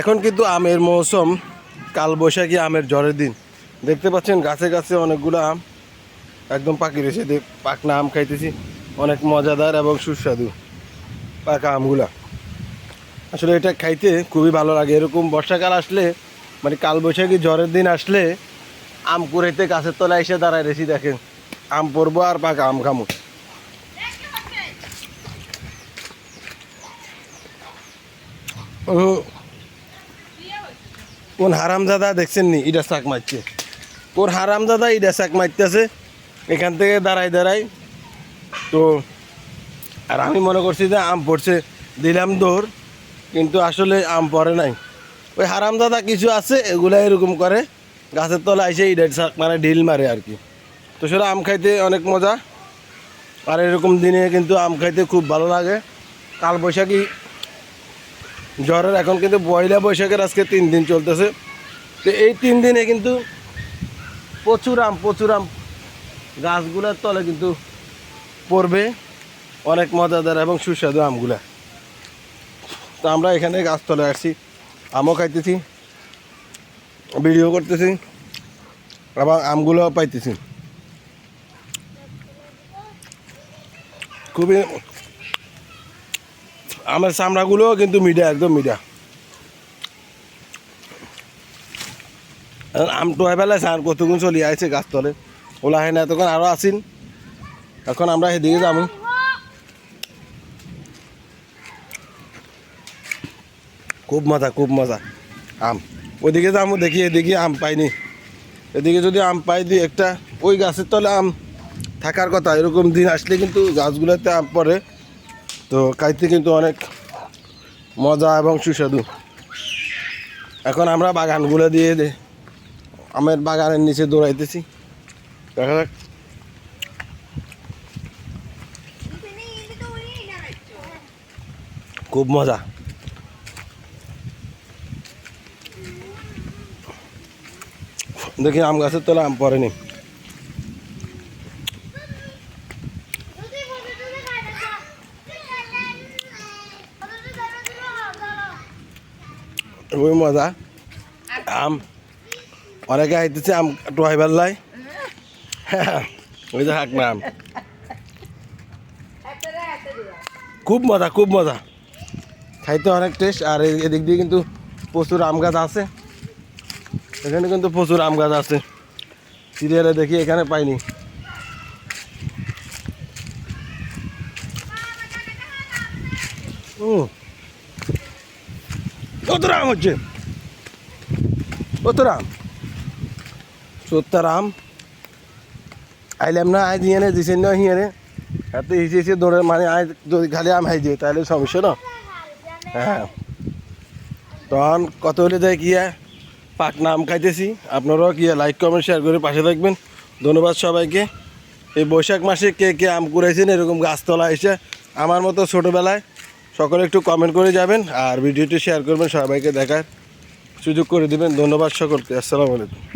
এখন কিন্তু আমের মৌসুম কাল বৈশাখী আমের ঝড়ের দিন। দেখতে পাচ্ছেন গাছে গাছে অনেকগুলো আম। একদম পাকি রয়েছে। পাকনা আম খাইতেছি। অনেক মজাদার এবং সুস্বাদু পাকা আমগুলা। আসলে এটা খাইতে খুবই ভালো লাগে। এরকম বর্ষাকাল আসলে মানে কাল বৈশাখী ঝড়ের দিন আসলে, আম কুড়াইতে গাছের তলায় এসে দাঁড়ায় রেসি দেখেন। আম পরবো আর পাকা আম খামো। ও কোন হারামজাদা দেখছেন নি ইটা শাক মারছে। কোন হারামজাদা ইটা শাক মারতেছে? এখান থেকে দাঁড়াই দাঁড়াই তো, আর আমি মনে করছি যে আম পড়ছে, দিলাম দৌড়, কিন্তু আসলে আম পড়ে নাই। ওই হারামজাদা কিছু আছে, এগুলা এরকম করে। গাছের তলা এসে শাক মানে ঢিল মারে আর কি। তো সেটা আম খাইতে অনেক মজা। আর এরকম দিনে কিন্তু আম খাইতে খুব ভালো লাগে। কাল বৈশাখী জ্বরের এখন কিন্তু পয়লা বৈশাখের আজকে তিন দিন চলতেছে। তো এই তিন দিনে কিন্তু প্রচুর আম প্রচুর আম গাছগুলোর তলে কিন্তু পড়বে। অনেক মজাদার এবং সুস্বাদু আমগুলা। তো আমরা এখানে গাছ গাছতলে আসছি, আমও খাইতেছি, ভিডিও করতেছি এবং আমগুলো পাইতেছি। খুবই আমার চামড়াগুলোও কিন্তু মিডিয়া, একদম মিডিয়া। আম টোয়া বেলায় আর কতক্ষণ চলি আইছে গাছতলে ওলা হয় না তখন আরও আসিন এখন আমরা সেদিকে যাব। খুব মজা খুব মজা। আম। ওইদিকে যাব, দেখি এদিকে আম পাইনি। এদিকে যদি আম পাই দিই একটা, ওই গাছের তলে আম থাকার কথা। এরকম দিন আসলে কিন্তু গাছগুলোতে আম পড়ে। তো খাইতে কিন্তু অনেক মজা এবং সুস্বাদু। এখন আমরা বাগানগুলো দিয়ে দে আমের বাগানের নিচে দৌড়াইতেছি। দেখা যাক। খুব মজা। দেখি আম গাছের তলা আম পড়েনি। খুবই মজা, আম, অনেকে আইতেছে আম টোয়াই বেল্লাই ওই যে হাক না আম। খুব মজা খুব মজা। খাইতে অনেক টেস্ট আর এই- এদিক দিয়ে কিন্তু প্রচুর আম গাছ আছে। এখানে কিন্তু প্রচুর আম গাছ আছে। সিরিয়ালে দেখি এখানে পাইনি। হুম কত রাম হচ্ছে। কত রাম সত্তর আম আইলাম না আয় দিয়ে দিছেন না হিয়ারে এত হিসেছে দৌড়ে মানে আয় যদি খালি আম হাই দিয়ে, তাহলে সমস্যা না। হ্যাঁ। তখন কত হলে যায় কিয়া পাক নাম খাইতেছি। আপনারাও কিয়া লাইক কমেন্ট শেয়ার করে পাশে থাকবেন। ধন্যবাদ সবাইকে। এই বৈশাখ মাসে কে কে আম কুড়াইছেন, এরকম গাছতলা এসে, আমার মতো ছোটোবেলায় সকলে একটু কমেন্ট করে যাবেন আর ভিডিওটি শেয়ার করবেন, সবাইকে দেখার সুযোগ করে দেবেন। ধন্যবাদ সকলকে। আসসালামু আলাইকুম।